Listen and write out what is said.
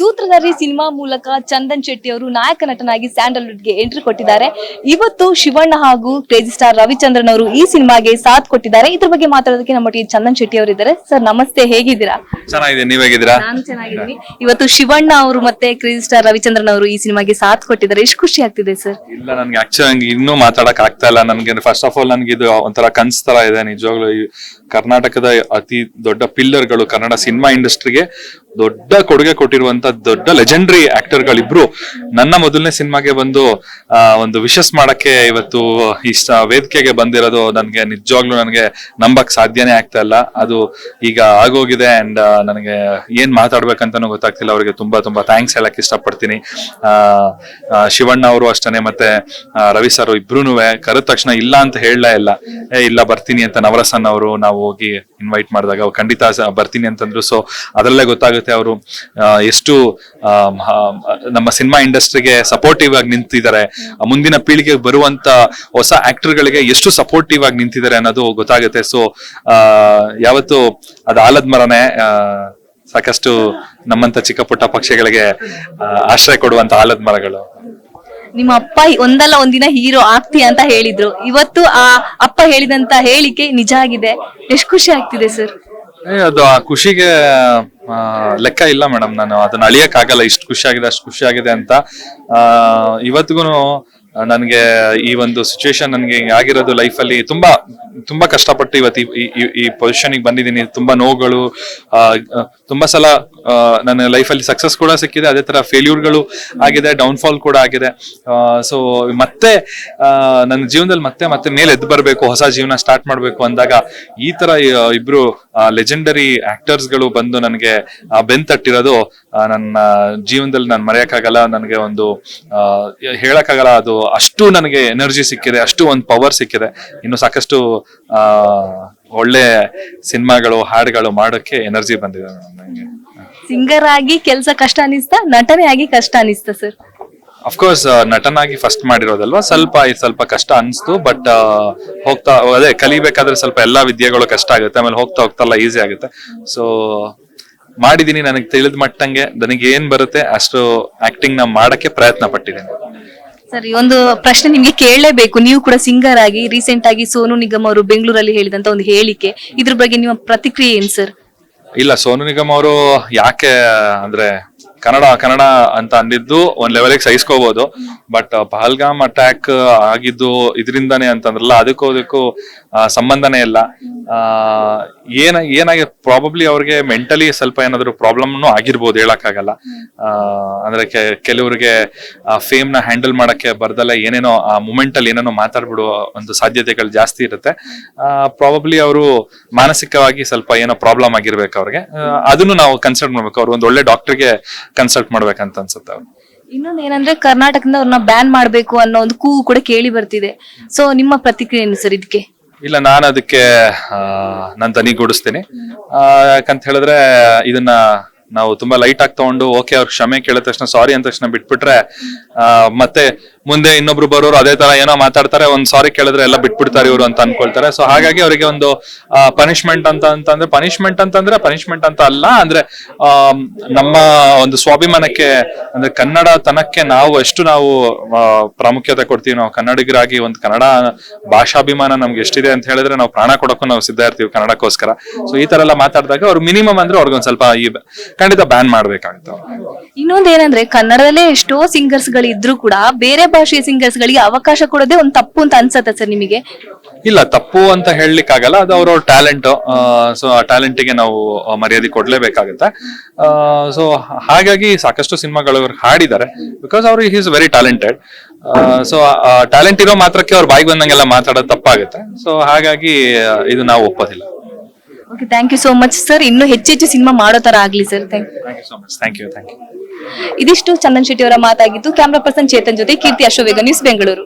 ಸೂತ್ರಧಾರಿ cinema ಮೂಲಕ ಚಂದನ್ ಶೆಟ್ಟಿ ಅವರು ನಾಯಕ ನಟನಾಗಿ ಸ್ಯಾಂಡಲ್ವುಡ್ಗೆ ಎಂಟ್ರಿ ಕೊಟ್ಟಿದ್ದಾರೆ. ಇವತ್ತು ಶಿವಣ್ಣ ಹಾಗೂ ಕ್ರೇಜಿ ಸ್ಟಾರ್ ರವಿಚಂದ್ರನ್ ಅವರು ಈ ಸಿನಿಮಾಗೆ ಸಾಥ್ ಕೊಟ್ಟಿದ್ದಾರೆ. ಇದ್ರ ಬಗ್ಗೆ ಮಾತಾಡೋದಕ್ಕೆ ನಮ್ಮೊಟ್ಟಿಗೆ ಚಂದನ್ ಶೆಟ್ಟಿ ಅವರು ಇದ್ದಾರೆ ಸರ್ ನಮಸ್ತೆ ಹೇಗಿದ್ದೀರಾ? ಚೆನ್ನಾಗಿದೆ ನೀವ್ ಹೇಗಿದ್ದೀರಾ? ನಾನು ಚೆನ್ನಾಗಿದ್ದೀನಿ. ಇವತ್ತು ಶಿವಣ್ಣ ಅವರು ಮತ್ತೆ ಕ್ರೇಜಿ ಸ್ಟಾರ್ ರವಿಚಂದ್ರನ್ ಅವರು ಈ ಸಿನಿಮಾಗೆ ಸಾಥ್ ಕೊಟ್ಟಿದ್ದಾರೆ. ಎಷ್ಟು ಖುಷಿ ಆಗ್ತಿದೆ ಸರ್? ಇಲ್ಲ ನನ್ಗೆ ಆಕ್ಚುಲಿ ಇನ್ನೂ ಮಾತಾಡಕ್ ಆಗ್ತಾ ಇಲ್ಲ. ನನ್ಗೆ ಫಸ್ಟ್ ಆಫ್ ಆಲ್ ನನ್ಗೆ ಇದು ಒಂಥರ ಕನ್ಸ್ ತರ ಇದೆ. ನಿಜವಾಗ್ಲೂ ಕರ್ನಾಟಕದ ಅತಿ ದೊಡ್ಡ ಪಿಲ್ಲರ್ಗಳು ಕನ್ನಡ ಸಿನಿಮಾ ಇಂಡಸ್ಟ್ರಿಗೆ ದೊಡ್ಡ ಕೊಡುಗೆ ಕೊಟ್ಟಿರುವಂತ ದೊಡ್ಡ ಲೆಜೆಂಡ್ರಿ ಆಕ್ಟರ್ ಗಳಿಬ್ರು. ನನ್ನ ಮೊದಲನೇ ಸಿನಿಮಾಗೆ ಬಂದು ಒಂದು ವಿಶಸ್ ಮಾಡಕ್ಕೆ ಇವತ್ತು ಇಷ್ಟ ವೇದಿಕೆಗೆ ಬಂದಿರೋದು ನನ್ಗೆ ನಿಜವಾಗ್ಲೂ ನನಗೆ ನಂಬಕ್ ಸಾಧ್ಯನೇ ಆಗ್ತಾ ಇಲ್ಲ. ಅದು ಈಗ ಆಗೋಗಿದೆ ಅಂಡ್ ನನಗೆ ಏನ್ ಮಾತಾಡ್ಬೇಕಂತಾನು ಗೊತ್ತಾಗ್ತಿಲ್ಲ. ಅವರಿಗೆ ತುಂಬಾ ತುಂಬಾ ಥ್ಯಾಂಕ್ಸ್ ಹೇಳಕ್ ಇಷ್ಟಪಡ್ತೀನಿ. ಶಿವಣ್ಣ ಅವರು ಅಷ್ಟೇ ಮತ್ತೆ ರವಿ ಸರ್ ಇಬ್ರು ಕರೆದ ತಕ್ಷಣ ಇಲ್ಲ ಅಂತ ಹೇಳಲೇ ಇಲ್ಲ. ಏ, ಇಲ್ಲ ಬರ್ತೀನಿ ಅಂತ ನವರಸನ್ ಅವರು ನಾವು ಹೋಗಿ ಇನ್ವೈಟ್ ಮಾಡಿದಾಗ ಖಂಡಿತ ಬರ್ತೀನಿ ಅಂತಂದ್ರು. ಸೊ ಅದರಲ್ಲೇ ಗೊತ್ತಾಗುತ್ತೆ ಅವರು ಎಷ್ಟು ಆ, ನಮ್ಮ ಸಿನಿಮಾ ಇಂಡಸ್ಟ್ರಿಗೆ ಸಪೋರ್ಟಿವ್ ಆಗಿ ನಿಂತಿದ್ದಾರೆ. ಮುಂದಿನ ಪೀಳಿಗೆಗೆ ಬರುವಂತ ಹೊಸ ಆಕ್ಟರ್ಗಳಿಗೆ ಎಷ್ಟು ಸಪೋರ್ಟಿವ್ ಆಗಿ ನಿಂತಿದ್ದಾರೆ ಅನ್ನೋದು ಗೊತ್ತಾಗುತ್ತೆ. ಸೊ ಯಾವತ್ತು ಅದು ಆಲದ ಮರನೇ ಸಾಕಷ್ಟು ನಮ್ಮಂತ ಚಿಕ್ಕ ಪುಟ್ಟ ಪಕ್ಷಿಗಳಿಗೆ ಆಶ್ರಯ ಕೊಡುವಂತ ಆಲದ ಮರಗಳು. ನಿಮ್ಮ ಅಪ್ಪ ಒಂದಲ್ಲ ಒಂದಿನ ಹೀರೋ ಆಗ್ತಿ ಅಂತ ಹೇಳಿದ್ರು. ಇವತ್ತು ಆ ಅಪ್ಪ ಹೇಳಿದಂತ ಹೇಳಿಕೆ ನಿಜ ಆಗಿದೆ. ಎಷ್ಟು ಖುಷಿ ಆಗ್ತಿದೆ ಸರ್? ಏ, ಅದು ಆ ಖುಷಿಗೆ ಲೆಕ್ಕ ಇಲ್ಲ ಮೇಡಮ್ ನಾನು. ಅದನ್ನ ಅಳಿಯಕ್ ಆಗಲ್ಲ ಇಷ್ಟು ಖುಷಿ ಆಗಿದೆ ಅಷ್ಟು ಖುಷಿ ಆಗಿದೆ ಅಂತ. ಆ ಇವತ್ತಿಗೂ ನನಗೆ ಈ ಒಂದು ಸಿಚುವೇಶನ್ ನನಗೆ ಆಗಿರೋದು ಲೈಫಲ್ಲಿ ತುಂಬಾ ತುಂಬಾ ಕಷ್ಟಪಟ್ಟು ಇವತ್ತು ಈ- ಈ ಪೊಸಿಷನ್ಗೆ ಬಂದಿದ್ದೀನಿ. ತುಂಬಾ ನೋವುಗಳು ತುಂಬಾ ಸಲ ನನ್ನ ಲೈಫಲ್ಲಿ ಸಕ್ಸಸ್ ಕೂಡ ಸಿಕ್ಕಿದೆ. ಅದೇ ತರ ಫೇಲ್ಯೂರ್ಗಳು ಆಗಿದೆ ಡೌನ್ಫಾಲ್ ಕೂಡ ಆಗಿದೆ. ಸೊ ಮತ್ತೆ ನನ್ನ ಜೀವನದಲ್ಲಿ ಮತ್ತೆ ಮತ್ತೆ ಮೇಲೆ ಎದ್ದು ಬರಬೇಕು, ಹೊಸ ಜೀವನ ಸ್ಟಾರ್ಟ್ ಮಾಡಬೇಕು ಅಂದಾಗ ಈ ತರ ಇಬ್ರು ಲೆಜೆಂಡರಿ ಆಕ್ಟರ್ಸ್ಗಳು ಬಂದು ನನಗೆ ಬೆನ್ ತಟ್ಟಿರೋದು ನನ್ನ ಜೀವನದಲ್ಲಿ ನಾನು ಮರೆಯಕ್ಕಾಗಲ್ಲ. ನನಗೆ ಒಂದು ಹೇಳಕ್ಕಾಗಲ್ಲ. ಅದು ನನಗೆ ಎನರ್ಜಿ ಸಿಕ್ಕಿದೆ ಅಷ್ಟು ಒಂದು ಪವರ್ ಸಿಕ್ಕಿದೆ. ಇನ್ನು ಸಾಕಷ್ಟು ಆ ಒಳ್ಳೆ ಸಿನಿಮಾಗಳು ಹಾಡುಗಳು ಮಾಡೋಕ್ಕೆ ಎನರ್ಜಿ ಬಂದಿದೆ ನನಗೆ. ಸಿಂಗರ್ ಆಗಿ ಕೆಲಸ ಕಷ್ಟ ಅನಿಸ್ತಾ ನಟನೆ ಆಗಿ ಕಷ್ಟ ಅನಿಸ್ತಾ ಸರ್ ಅಫ್ಕೋರ್ಸ್ ನಟನಾಗಿ ಫಸ್ಟ್ ಮಾಡಿರೋದಲ್ವಾ? ಸ್ವಲ್ಪ ಇದು ಸ್ವಲ್ಪ ಕಷ್ಟ ಅನಿಸ್ತು ಬಟ್ ಹೋಗ್ತಾ ಅದೇ ಕಲಿಬೇಕಾದ್ರೆ ಸ್ವಲ್ಪ ಎಲ್ಲಾ ವಿದ್ಯೆಗಳು ಕಷ್ಟ ಆಗುತ್ತೆ ಆಮೇಲೆ ಹೋಗ್ತಾ ಹೋಗ್ತಾ ಎಲ್ಲ ಈಸಿ ಆಗುತ್ತೆ. ಸೊ ಮಾಡಿದೀನಿ ನನಗೆ ತಿಳಿದ ಮಟ್ಟಂಗೆ ನನಗೆ ಏನ್ ಬರುತ್ತೆ ಅಷ್ಟು ಆಕ್ಟಿಂಗ್ನ ಮಾಡಕ್ಕೆ ಪ್ರಯತ್ನ ಪಟ್ಟಿದ್ದೀನಿ. ಸರಿ ಒಂದು ಪ್ರಶ್ನೆ ನಿಮ್ಗೆ ಕೇಳಲೇಬೇಕು. ನೀವು ಕೂಡ ಸಿಂಗರ್ ಆಗಿ ರೀಸೆಂಟ್ ಆಗಿ ಸೋನು ನಿಗಮ್ ಅವರು ಬೆಂಗಳೂರಲ್ಲಿ ಹೇಳಿದಂತ ಒಂದು ಹೇಳಿಕೆ. ಇದ್ರ ಬಗ್ಗೆ ನಿಮ್ಮ ಪ್ರತಿಕ್ರಿಯೆ ಏನ್ ಸರ್ ಇಲ್ಲ, ಸೋನು ನಿಗಮ್ ಅವರು ಯಾಕೆ ಅಂದ್ರೆ ಕನ್ನಡ ಕನ್ನಡ ಅಂತ ಅಂದಿದ್ದು ಒಂದ್ ಲೆವೆಲ್ಗೆ ಸಹಿಸ್ಕೋಬಹುದು ಬಟ್ ಪಹಲ್ಗಾಮ್ ಅಟ್ಯಾಕ್ ಆಗಿದ್ದು ಇದರಿಂದಾನೇ ಅಂತಂದ್ರಲ್ಲ, ಅದಕ್ಕೂ ಅದಕ್ಕೂ ಸಂಬಂಧನೇ ಇಲ್ಲ. ಏನ, ಏನಾಗಿ ಪ್ರಾಬಬ್ಲಿ ಅವ್ರಿಗೆ ಮೆಂಟಲಿ ಸ್ವಲ್ಪ ಏನಾದ್ರು ಪ್ರಾಬ್ಲಮ್ನು ಆಗಿರ್ಬೋದು ಹೇಳಕ್ಕಾಗಲ್ಲ. ಅಂದ್ರೆ ಕೆಲವರಿಗೆ ಫೇಮ್ನ ಹ್ಯಾಂಡಲ್ ಮಾಡಕ್ಕೆ ಬರ್ದಲ್ಲ ಏನೇನೋ, ಆ ಮೂಮೆಂಟ್ ಅಲ್ಲಿ ಏನೇನೋ ಮಾತಾಡ್ಬಿಡುವ ಒಂದು ಸಾಧ್ಯತೆಗಳು ಜಾಸ್ತಿ ಇರುತ್ತೆ. ಪ್ರಾಬಬ್ಲಿ ಅವರು ಮಾನಸಿಕವಾಗಿ ಸ್ವಲ್ಪ ಏನೋ ಪ್ರಾಬ್ಲಮ್ ಆಗಿರ್ಬೇಕು ಅವ್ರಿಗೆ. ಅದನ್ನು ನಾವು ಕನ್ಸಿಡರ್ ಮಾಡ್ಬೇಕು. ಅವ್ರು ಒಂದು ಒಳ್ಳೆ ಡಾಕ್ಟರ್ಗೆ ಕನ್ಸಲ್ಟ್ ಮಾಡ್ಬೇಕಂತ ಅನ್ಸುತ್ತೆ ಅವ್ರು ಇನ್ನೊಂದು ಏನಂದ್ರೆ ಕರ್ನಾಟಕದಿಂದ ಅವ್ರನ್ನ ಬ್ಯಾನ್ ಮಾಡ್ಬೇಕು ಅನ್ನೋ ಒಂದು ಕೂಗು ಕೂಡ ಕೇಳಿ ಬರ್ತಿದೆ. ಸೊ ನಿಮ್ಮ ಪ್ರತಿಕ್ರಿಯೆ ಏನು ಸರ್ ಇದಕ್ಕೆ ಇಲ್ಲ ನಾನು ಅದಕ್ಕೆ ನಾನು ದನಿಗೂಡಿಸ್ತೀನಿ ಆ, ಯಾಕಂತ ಹೇಳಿದ್ರೆ ಇದನ್ನ ನಾವು ತುಂಬಾ ಲೈಟ್ ಆಗಿ ತಗೊಂಡು ಓಕೆ ಅವ್ರ ಕ್ಷಮೆ ಕೇಳಿದ ತಕ್ಷಣ ಸಾರಿ ಅಂದ ತಕ್ಷಣ ಬಿಟ್ಬಿಟ್ರೆ ಮತ್ತೆ ಮುಂದೆ ಇನ್ನೊಬ್ರು ಬರೋರು ಅದೇ ತರ ಏನೋ ಮಾತಾಡ್ತಾರೆ, ಒಂದ್ ಸಾರಿ ಕೇಳಿದ್ರೆ ಎಲ್ಲ ಬಿಟ್ಬಿಡ್ತಾರೆ ಇವರು ಅಂತ ಅನ್ಕೊಳ್ತಾರೆ. ಸೊ ಹಾಗಾಗಿ ಅವರಿಗೆ ಒಂದು ಪನಿಷ್ಮೆಂಟ್ ಅಂತ, ಅಂತಂದ್ರೆ ಪನಿಷ್ಮೆಂಟ್ ಅಂತಂದ್ರೆ ಪನಿಷ್ಮೆಂಟ್ ಅಂತ ಅಲ್ಲ, ಅಂದ್ರೆ ನಮ್ಮ ಒಂದು ಸ್ವಾಭಿಮಾನಕ್ಕೆ, ಅಂದ್ರೆ ಕನ್ನಡ ತನಕ್ಕೆ ನಾವು ಎಷ್ಟು ನಾವು ಪ್ರಾಮುಖ್ಯತೆ ಕೊಡ್ತೀವಿ, ನಾವು ಕನ್ನಡಿಗರಾಗಿ ಒಂದು ಕನ್ನಡ ಭಾಷಾಭಿಮಾನ ನಮ್ಗೆ ಎಷ್ಟಿದೆ ಅಂತ ಹೇಳಿದ್ರೆ ನಾವು ಪ್ರಾಣ ಕೊಡಕ್ಕೂ ನಾವು ಸಿದ್ಧ ಇರ್ತೀವಿ ಕನ್ನಡಕ್ಕೋಸ್ಕರ. ಸೊ ಈ ತರ ಎಲ್ಲ ಮಾತಾಡಿದಾಗ ಅವ್ರು ಮಿನಿಮಮ್ ಅಂದ್ರೆ ಅವ್ರಿಗೊಂದ್ ಸ್ವಲ್ಪ ಈ ಖಂಡಿತ ಬ್ಯಾನ್ ಮಾಡ್ಬೇಕಾಗುತ್ತೆ ಇನ್ನೊಂದ್ ಇನ್ನೊಂದು ಏನಂದ್ರೆ ಕನ್ನಡದಲ್ಲೇ ಎಷ್ಟೋ ಸಿಂಗರ್ಸ್ಗಳು ಇದ್ರು ಕೂಡ ಬೇರೆ ಭಾಷೆಯ ಸಿಂಗರ್ಸ್ ಗಳಿಗೆ ಅವಕಾಶ ಕೊಡೋದೇ ಒಂದು ತಪ್ಪು ಅಂತ ಅನ್ಸತ್ತೆ ಸರ್ ನಿಮಗೆ? ಇಲ್ಲ ತಪ್ಪು ಅಂತ ಹೇಳಲಿಕ್ಕೆ ಆಗಲ್ಲ ಅದು ಅವ್ರವ್ರ ಟ್ಯಾಲೆಂಟ್ ಸೊ ಆ ಟ್ಯಾಲೆಂಟಿಗೆ ನಾವು ಆ, ಮರ್ಯಾದೆ ಕೊಡ್ಲೇಬೇಕಾಗತ್ತೆ. ಸೊ ಹಾಗಾಗಿ ಸಾಕಷ್ಟು ಸಿನಿಮಾಗಳು ಅವ್ರು ಹಾಡಿದ್ದಾರೆ ಬಿಕಾಸ್ ಅವರು is very talented so talent ಇರೋ ಮಾತ್ರಕ್ಕೆ ಅವ್ರ ಬಾಯಿಗೆ ಬಂದಂಗೆಲ್ಲ ಮಾತಾಡೋದು ತಪ್ಪಾಗುತ್ತೆ. ಸೊ ಹಾಗಾಗಿ ಇದು ನಾವು ಒಪ್ಪೋದಿಲ್ಲ. Okay thank you so much sir ಇನ್ನು ಹೆಚ್ಚೆಚ್ಚು ಸಿನಿಮಾ ಮಾಡೋ ತರ ಆಗ್ಲಿ sir thank thank you so much thank you thank you ಇದಿಷ್ಟು ಚಂದನ್ ಶೆಟ್ಟಿ ಅವರ ಮಾತಾಗಿದ್ದು. ಕ್ಯಾಮ್ರಾ ಪರ್ಸನ್ ಚೇತನ್ ಜೊತೆ ಕೀರ್ತಿ ಅಶೋವೇಗ ನ್ಯೂಸ್ ಬೆಂಗಳೂರು